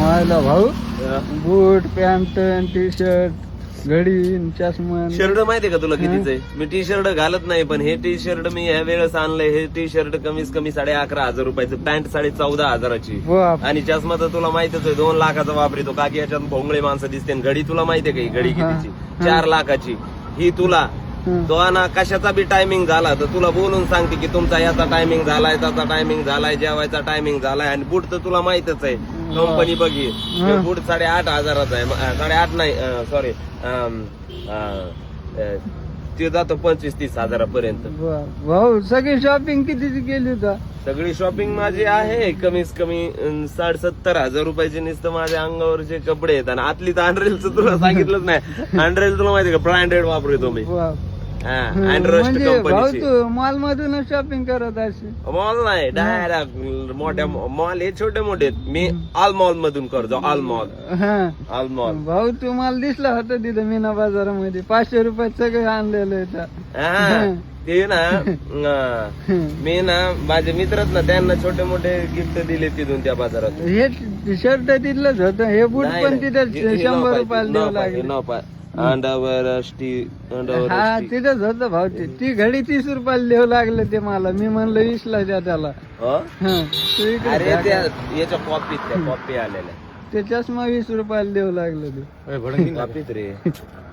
मायला भाऊ. बूट pant T shirt घडी चष्मा. शर्ट माहितीये का तुला कितीच आहे? मी टी शर्ट घालत नाही पण हे टी शर्ट मी ह्या वेळेस आणलंय. हे टी शर्ट कमीत कमी साडे अकरा हजार रुपयाचं पॅन्ट साडे चौदा हजाराची. बाप. आणि चष्मा तर तुला माहितच आहे दोन लाखाचा वापरतो काकी याच्यात भोंगळे माणसं दिसते आणि घडी तुला माहितीये का ही घडी. कितीची? चार लाखाची. ही तुला. तो ना कशाचा बी टायमिंग झाला तर तुला बोलून सांगते की तुमचा याचा टायमिंग झालाय त्याचा टायमिंग झालाय जेवायचा टायमिंग झालाय आणि बूट तर तुला माहितच आहे. कंपनी बघी. बूट साडे आठ हजाराचा आहे. अं, साडे आठ नाही सॉरी ते जातो पंचवीस तीस हजारापर्यंत. भाऊ सगळी शॉपिंग कितीची केली होता? सगळी शॉपिंग माझी आहे. कमीत कमी अं, साडेसत्तर हजार रुपयाचे नुसतं माझ्या अंगावरचे कपडे आहेत. आणि आतली तर अँड्रेलचं तुला सांगितलंच नाही. अँड्रेल तुला माहिती का? ब्रँडेड वापरतो मी अँड्रस्ट म्हणजे भाऊ कंपनीची तू मॉल मधूनच शॉपिंग करत अशी मॉल नाही डायरेक्ट मोठ्या मॉल हे छोटे मोठे आहेत. मी ऑल मॉल मधून करतो ऑल मॉल हा. ऑल मॉल भाऊ तुम्हाला दिसला होता तिथं मीना बाजारामध्ये. पाचशे रुपयात सगळं आणलेलं होतं हा ते ना अं, मी ना माझे मित्रच ना त्यांना छोटे मोठे गिफ्ट दिले तिथून त्या बाजारात हे शर्ट तिथलंच होतं. हे बूट नाही, पण नाही. तिथं हे- हे शंभर नाव रुपयाला देऊ नाव पाहिजे, लागले. नाव पाहिजे. अंडावर टी अंडावर हा तिथंच होतं भाऊ ते ती घडी तीस रुपयाला देऊ लागलं ते मला मी म्हणलं वीसला द्या त्याला हो? हं. तू इकडे अरे त्या? याच्या कॉपीत त्या कॉपी आलेल्या ते चष्मा वीस रुपयाला देऊ लागलं ते कॉपीत रे